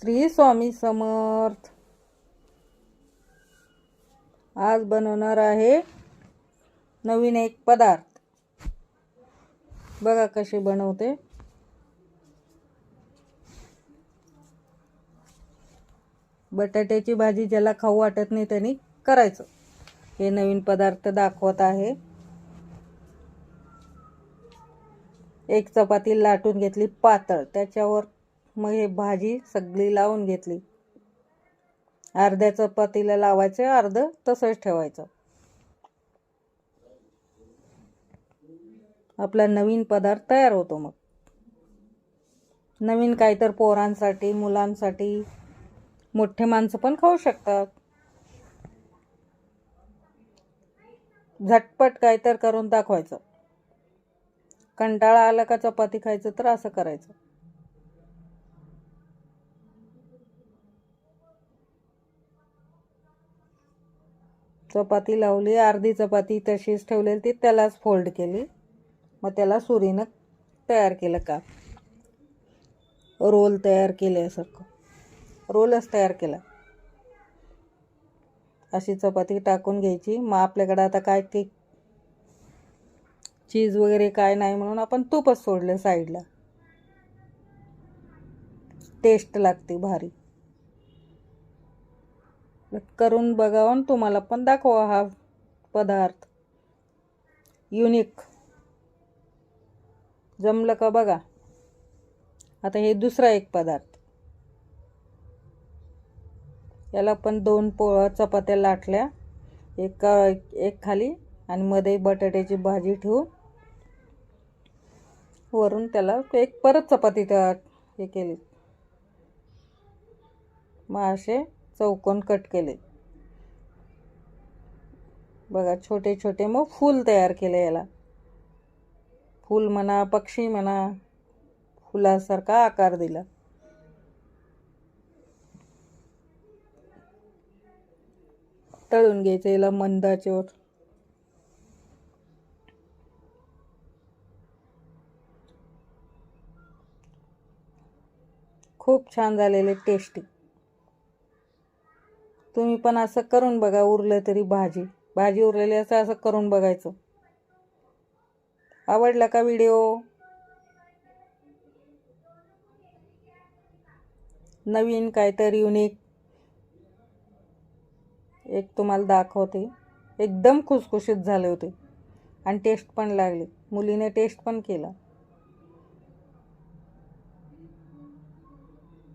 श्री स्वामी समर्थ. आज बनवणार आहे नवीन एक पदार्थ. बघा कसे बनवते. बटाट्याची भाजी ज्याला खाऊ वाटत नाही त्यांनी करायचं. हे नवीन पदार्थ दाखवत आहे. एक चपाती लाटून घेतली पातळ. त्याच्यावर मग हे भाजी सगळी लावून घेतली. अर्ध्या चपातीला लावायचं अर्ध तसंच ठेवायचं. आपला नवीन पदार्थ तयार होतो मग. नवीन काय तर पोरांसाठी मुलांसाठी मोठे माणसं पण खाऊ शकतात. झटपट काय तर करून दाखवायचं. कंटाळा आला का चपाती खायचं तर असं करायचं. चपाती लावली अर्धी चपाती तशीच ठेवलेली ती त्यालाच फोल्ड केली. मग त्याला सुरीनं तयार केलं का? रोल तयार केल्यासारखं. रोलच तयार केला. अशी चपाती टाकून घ्यायची. मग आपल्याकडं आता काय ते चीज वगैरे काय नाही म्हणून आपण तूपच सोडलं साईडला. टेस्ट लागते भारी. करून बघावून तुम्हाला पण दाखवा हा पदार्थ. युनिक जमलं का बघा? आता हे दुसरा एक पदार्थ. याला पण दोन पोळ्या चपात्या लाटल्या. एक एक खाली आणि मध्ये बटाट्याची भाजी ठेवून वरून त्याला एक परत चपाती त्या हे केली. मग असे चौकोन कट केले. बघा छोटे छोटे मग फूल तयार केले याला. फूल म्हणा पक्षी म्हणा फुलासारखा आकार दिला. तळून घ्यायचं याला मंदाच्यावर खूप छान झालेले टेस्टी. तुम्ही पण असं करून बघा उरलं तरी भाजी. भाजी उरलेली असं असं करून बघायचं. आवडला का व्हिडिओ नवीन काहीतरी युनिक एक तुम्हाला दाखवते. एकदम खुसखुशीत झाले होते. आणि टेस्ट पण लागली. मुलीने टेस्ट पण केला.